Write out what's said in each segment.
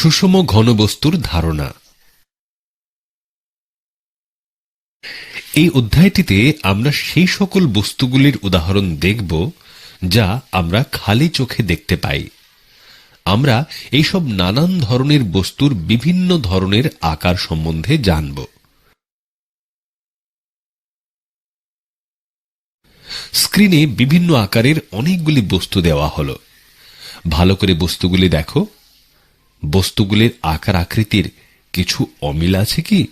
সুষম ঘনবস্তুর ধারণা। এই অধ্যায়টিতে আমরা সেই সকল বস্তুগুলির উদাহরণ দেখব, যা আমরা খালি চোখে দেখতে পাই। আমরা এইসব নানান ধরনের বস্তুর বিভিন্ন ধরনের আকার সম্বন্ধে জানব। স্ক্রিনে বিভিন্ন আকারের অনেকগুলি বস্তু দেওয়া হল। ভালো করে বস্তুগুলি দেখো। বস্তুগুলির আকার আকৃতির কিছু অমিল আছে কি?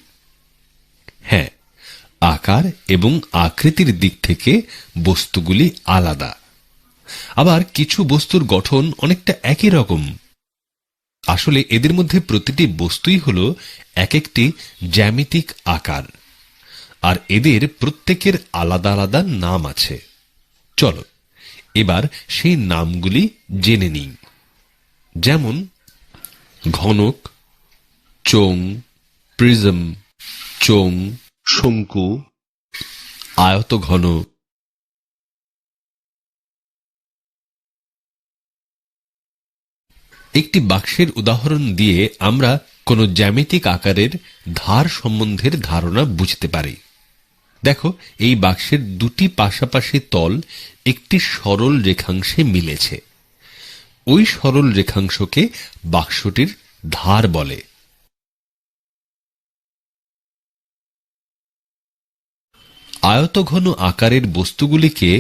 হ্যাঁ আকার এবং আকৃতির দিক থেকে বস্তুগুলি আলাদা। আবার কিছু বস্তুর গঠন অনেকটা একই রকম। আসলে এদের মধ্যে প্রতিটি বস্তুই হল এক একটি জ্যামিতিক আকার। আর এদের প্রত্যেকের আলাদা আলাদা নাম আছে। চলো, এবার সেই নামগুলি জেনে নিই। যেমন ঘনক চোং প্রিজম চোং শঙ্কু আয়তঘন একটি বাক্সের উদাহরণ দিয়ে আমরা কোনো জ্যামিতিক আকারের ধার সম্বন্ধের ধারণা বুঝতে পারি। দেখো এই বাক্সের দুটি পাশাপাশি তল একটি সরল রেখাংশে মিলেছে। ওই সরল রেখাংশকে বাক্সটির ধার বলে। আয়তঘন আকারের বস্তুগুলিকে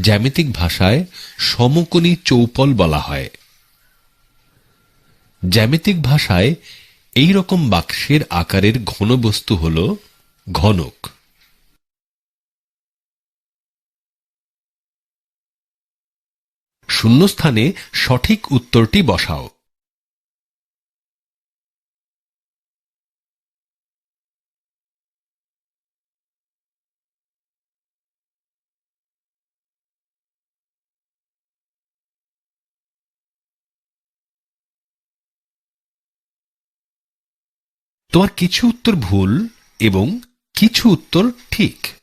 জ্যামিতিক ভাষায় সমকোণী চৌপল বলা হয়। জ্যামিতিক ভাষায় এই রকম বাক্সের আকারের ঘনবস্তু হল ঘনক। শূন্যস্থানে সঠিক উত্তরটি বসাও। তোমার কিছু উত্তর ভুল এবং কিছু উত্তর ঠিক।